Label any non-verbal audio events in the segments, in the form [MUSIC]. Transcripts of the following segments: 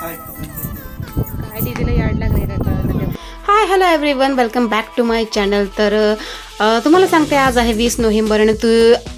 काय दीदीला याड लागले hi hello everyone welcome back to my channel. तर तुम्हाला सांगते आज आहे वीस नोव्हेंबर आणि तू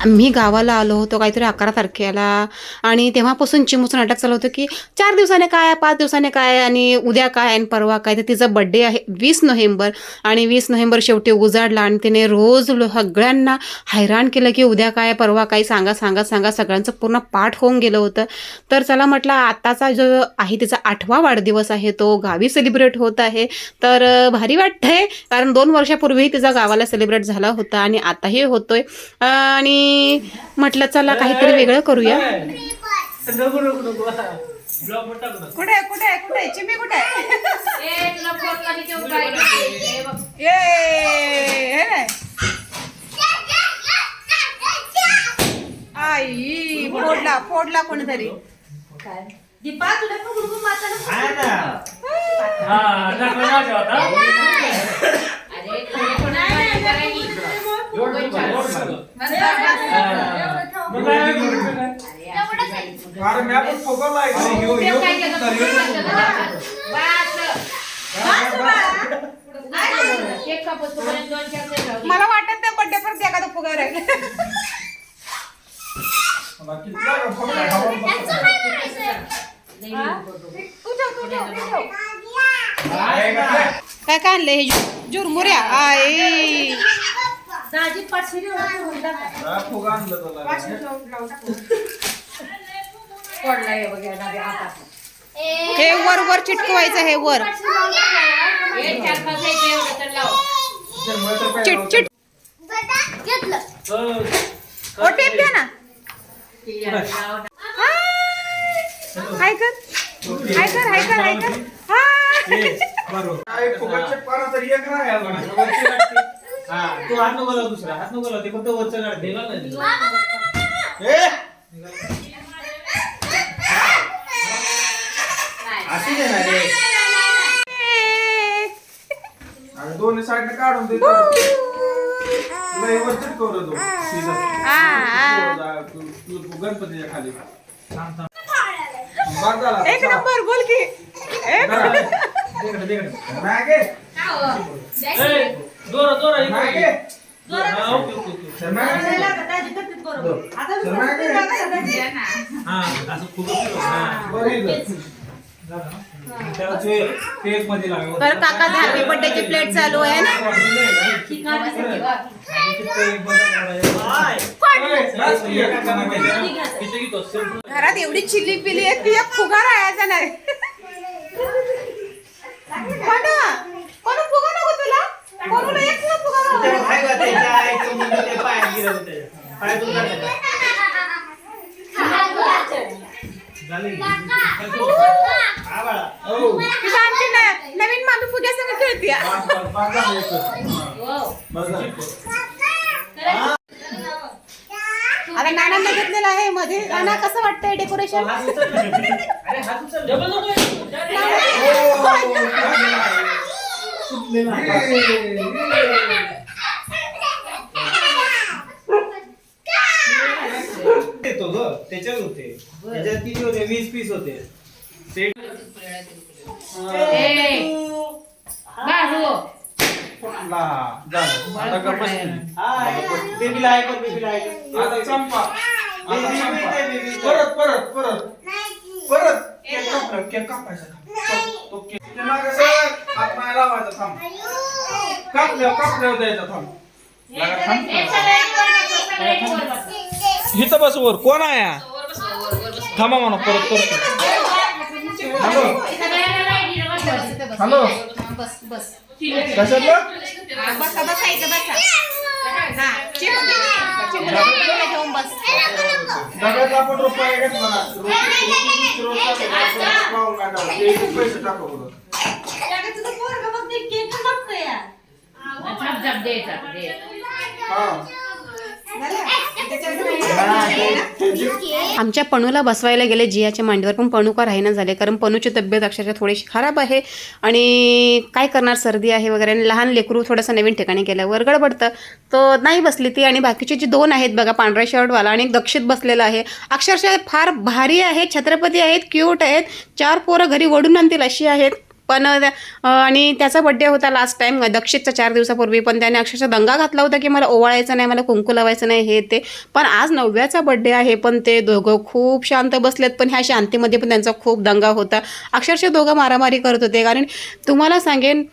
आम्ही गावाला आलो होतो काहीतरी अकरा तारखेला. आणि तेव्हापासून चिमूचं नाटक चालू होतं की चार दिवसाने काय पाच दिवसाने काय आणि उद्या काय आणि परवा काय. तर तिचा बड्डे आहे वीस नोव्हेंबर. आणि वीस नोव्हेंबर शेवटी उजाडला आणि तिने रोज सगळ्यांना हैराण केलं की उद्या काय परवा काय सांगा सांगा सांगा सगळ्यांचं पूर्ण पाठ होऊन गेलं होतं. तर चला म्हटलं आताचा जो आहे तिचा आठवा वाढदिवस आहे तो गावी सेलिब्रेट होत आहे. तर भारी वाटतंय कारण दोन वर्षापूर्वी तिचा गावाला सेलिब्रेट झाला होता आणि आताही होतोय आणि म्हटलं चला काहीतरी वेगळं करूया कुठे कुठे कुठे? चिमी कुठे हे. आई फोडला फोडला कोणीतरी फुगवला आहे. यो- यो- मला वाटत त्या बर्थडे परत एखादा फुगार आहे? काय काय आणले हे जुरमुऱ्या आई हा, फुगा आणलं तुला. हे वर वर चिटकवायचं हे वर. Chit chit. ओ टेप द्या ना. हाय. कर. हाय कर हाय कर हाय कर. हाय. काय फुगाचे पारा तर एक नाही अजून. हा. तू हात नको लावू दुसरा हात नको लावू, ते फक्त वरचं काढ दे. ए, असू दे ना रे. आणि दोन्ही साईडने काढून दे हे तो. तू- तू- तू गणपतीच्या खाली. झाला. एक नंबर बोल की. एक. ए, जोरा जोरा इकडे. मागे. हा, ओके, ओके, ओके. चल मागे. चल मागे. हा, असं खूप हा. बरं इथं. झालं ना? त्याला ते केकमध्ये हॅपी बर्थडेची प्लेट चालू आहे ना घरात एवढी चिल्ली पिली आहे की एक फुगा राहायचा नाही नवीन मामी फुग्या संग खेळते. आता नानांना घेतलेलं आहे मध्ये. नाना कसं वाटतंय डेकोरेशन हात उचल. अरे, हात उचल. डबल नको. सुटले ना. येतो ग त्याच्यात होते त्याच्यात किती होते वीस पीस होते सेट फुटला. झालं. आता गप्प बस. बेबीला आहे कर बेबीला आहे कर. आता चंपा चंपा. परत परत परत परत केक कापला केक कापायचा तो- तो केक ते मागे सर हात नाही लावायचा थांब. कापल्यावर कापल्यावर द्यायचा थांब. लागा, थांब. इथं बस वर कोण आहे? हा? थांबा म्हणा परत करतो हॅलो. हॅलो. कशातलं? हा बस डब्यात आपण रुपये घेतला रुपये टाकू. पाव नाही टाकू. ते पैसे टाकू बरं. हा आमच्या पणूला बसवायला गेले जियाच्या मांडीवर पण पणू का राहीना झाले? कारण पणूची तब्येत अक्षरशः थोडीशी खराब आहे. आणि काय करणार? सर्दी आहे वगैरे. आणि लहान लेकरू थोडंसं नवीन ठिकाणी गेल्यावर गडबडतं. तो नाही बसली ती. आणि बाकीचे जे दोन आहेत बघा पांढऱ्या शर्टवाला आणि एक दक्षित बसलेला आहे. अक्षरशः फार भारी आहेत छत्रपती आहेत क्यूट आहेत. चार पोरं घरी ओढून आणतील अशी आहेत. पण आणि त्याचा बड्डे होता लास्ट टाइम दक्षितचा चार दिवसापूर्वी. पण त्याने अक्षरशः दंगा घातला होता की मला ओवाळायचं नाही मला कुंकू लावायचं नाही हे ते. पण आज नवव्याचा बड्डे आहे पण ते दोघं खूप शांत बसलेत. पण ह्या शांतीमध्ये पण त्यांचा खूप दंगा होता. अक्षरशः दोघं मारामारी करत होते. कारण तुम्हाला सांगेन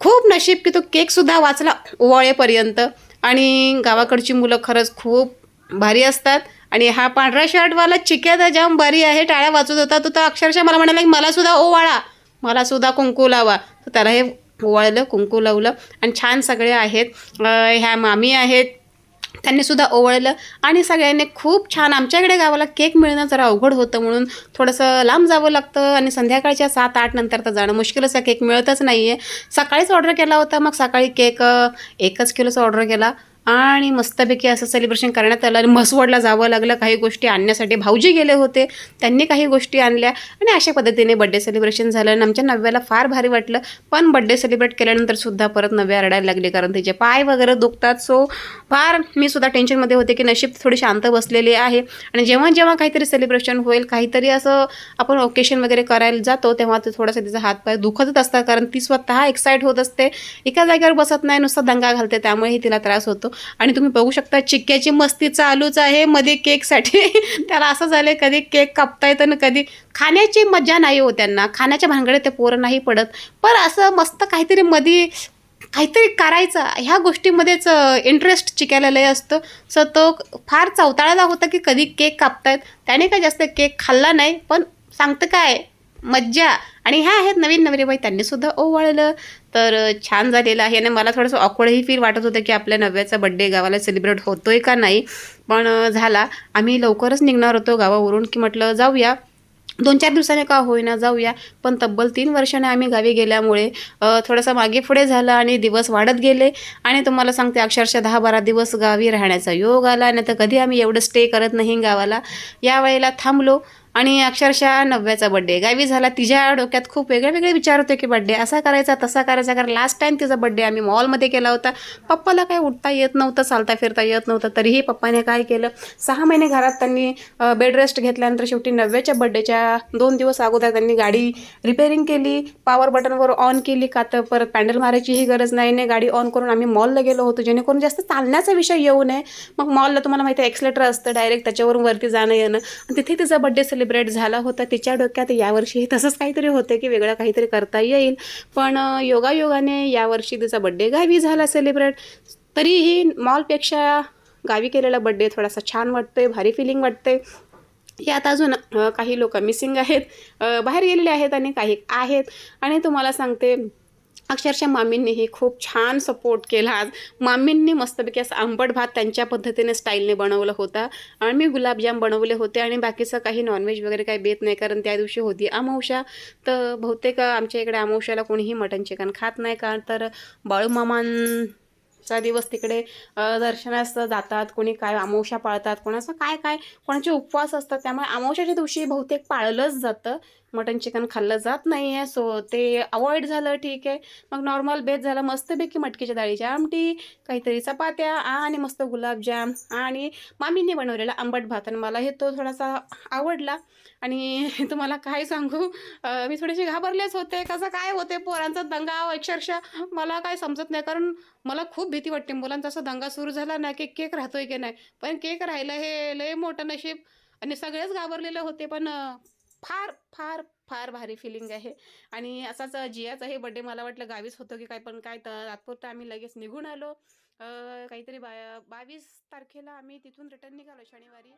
खूप नशीब की तो केकसुद्धा वाचला ओवाळेपर्यंत. आणि गावाकडची मुलं खरंच खूप भारी असतात. आणि हा पांढरा शर्टवाला चिक्या तर जाम भारी आहे टाळ्या वाचत होता. तो तर अक्षरशः मला म्हणाला की मला सुद्धा ओवाळा. मला सुद्धा कुंकू लावा. तर त्याला हे ओवाळलं कुंकू लावलं. आणि छान सगळे आहेत. ह्या मामी आहेत. त्यांनी सुद्धा ओवळलं. आणि सगळ्यांनी खूप छान आमच्याकडे गावाला केक मिळणं जरा अवघड होतं म्हणून थोडंसं लांब जावं लागतं. आणि संध्याकाळच्या सात आठ नंतर तर जाणं मुश्किलच आहे. केक मिळतच नाही आहे सकाळीच ऑर्डर केला होता मग सकाळी केक एकच किलोचा ऑर्डर केला. आणि मस्तपैकी असं सेलिब्रेशन करण्यात आलं आणि म्हसवडला जावं लागलं. काही गोष्टी आणण्यासाठी भाऊजी गेले होते. त्यांनी काही गोष्टी आणल्या आणि अशा पद्धतीने बड्डे सेलिब्रेशन झालं आणि आमच्या नव्याला फार भारी वाटलं. पण बड्डे सेलिब्रेट केल्यानंतर सुद्धा परत नव्या रडायला लागले कारण तिचे पाय वगैरे दुखतात. सो फार मी सुद्धा टेन्शनमध्ये होते की नशीब थोडी शांत बसलेली आहे. आणि जेव्हा जेव्हा काहीतरी सेलिब्रेशन होईल काहीतरी असं आपण ओकेशन वगैरे करायला जातो तेव्हा ते थोडासा तिचा हातपाय दुखतच असतात. कारण ती स्वतः एक्साईट होत असते. एका जागेवर बसत नाही नुसतं दंगा घालते. त्यामुळेही तिला त्रास होतो. आणि तुम्ही बघू शकता चिक्क्याची मस्ती चालूच आहे. मध्ये केकसाठी [LAUGHS] त्याला असं झालं कधी केक कापता येतं ना कधी खाण्याची मजा नाही हो त्यांना. खाण्याच्या भानगडे ते पोरं नाही पडत. पण असं मस्त काहीतरी मध्ये काहीतरी करायचं ह्या गोष्टीमध्येच इंटरेस्ट चिकायला लय असतं. सो तो फार चवताळाला होता की कधी केक कापतायत. त्याने काय जास्त केक खाल्ला नाही पण सांगतं काय मज्जा. आणि ह्या आहेत नवीन नवरीबाई त्यांनी सुद्धा ओवाळलं. तर छान झालेलं आहे. आणि मला थोडंसं ऑकवर्डही फील वाटत होतं की आपल्या नव्याचा बड्डे गावाला सेलिब्रेट होतोय का नाही. पण झाला. आम्ही लवकरच निघणार होतो गावावरून की म्हटलं जाऊया. दोन चार दिवसाने का होईना जाऊया. पण तब्बल तीन वर्षाने आम्ही गावी गेल्यामुळे थोडासा थोडंसं मागे पुढे झालं आणि दिवस वाढत गेले. आणि तुम्हाला सांगते अक्षरशः दहा बारा दिवस गावी राहण्याचा योग आला. नाही तर कधी आम्ही एवढं स्टे करत नाही गावाला. यावेळेला थांबलो. आणि अक्षरशः नव्याचा बड्डे गावी झाला तिच्या डोक्यात खूप वेगळे वेगळे विचार होते की बड्डे असा करायचा तसा करायचा. कारण लास्ट टाईम तिचा बड्डे आम्ही मॉलमध्ये केला होता. पप्पाला काय उठता येत नव्हतं चालता फिरता येत नव्हतं. तरीही पप्पाने काय केलं सहा महिने घरात त्यांनी बेड रेस्ट घेतल्यानंतर शेवटी नव्याच्या बड्डेच्या दोन दिवस अगोदर त्यांनी गाडी रिपेअरिंग केली पॉवर बटनवर ऑन केली का तर परत पॅन्डल मारायचीही गरज नाही नाही गाडी ऑन करून आम्ही मॉलला गेलो होतो. जेणेकरून जास्त चालण्याचा विषय येऊ नये. मग मॉलला तुम्हाला माहिती आहे एक्सलेटर असतं डायरेक्ट त्याच्यावरून वरती जाणं येणं आणि तिथे तिचा बड्डे सेलिब्रेट सेलिब्रेट झाला होता तिच्या डोक्यात यावर्षीही तसंच काहीतरी होतं की वेगळं काहीतरी करता येईल. पण योगायोगाने यावर्षी तिचा बड्डे गावी झाला सेलिब्रेट. तरीही मॉलपेक्षा गावी केलेला बड्डे थोडासा छान वाटतोय भारी फिलिंग वाटते यात अजून काही लोक मिसिंग आहेत. बाहेर गेलेले आहेत आणि काही आहेत. आणि तुम्हाला सांगते अक्षरशः मामींनीही खूप छान सपोर्ट केला आज. मामींनी मस्तपैकी असं आंबट भात त्यांच्या पद्धतीने स्टाईलने बनवलं होता. आणि मी गुलाबजाम बनवले होते आणि बाकीचं काही नॉनव्हेज वगैरे काही बेत नाही कारण त्या दिवशी होती अमावश्या तर बहुतेक आमच्या इकडे अमावश्याला कोणीही मटन चिकन खात नाही कारण तर बाळूमामान चा दिवस तिकडे दर्शनास जातात कोणी काय अमावस्या पाळतात कोणाचं काय काय कोणाचे उपवास असतात त्यामुळे अमावश्याच्या दिवशी बहुतेक पाळलंच जातं. मटन चिकन खाल्लं जात नाही आहे सो ते अवॉइड झालं ठीक आहे. मग नॉर्मल बेत झालं मस्तपैकी मटकीच्या डाळीची आमटी काहीतरी चपात्या आणि मस्त गुलाबजाम आणि मामीने बनवलेला आंबट भात. आणि मला हे तो थोडासा आवडला. आणि [LAUGHS] तुम्हाला काय सांगू? मी थोडेसे घाबरलेच होते. कसं काय होते पोरांचा दंगा? अक्षरशः मला काय समजत नाही. कारण मला खूप भीती वाटते. मुलांचा असा दंगा सुरू झाला ना की केक राहतोय की नाही? पण केक राहिलं हे लय मोठं नशीब. आणि सगळेच घाबरलेले होते. पण फार फार फार भारी फिलिंग आहे. आणि असाच जियाचा हे बड्डे मला वाटलं गावीच होतं की काय पण काय तर तात्पुरतं आम्ही लगेच निघून आलो. काहीतरी बा बावीस तारखेला आम्ही तिथून रिटर्न निघालो शनिवारी.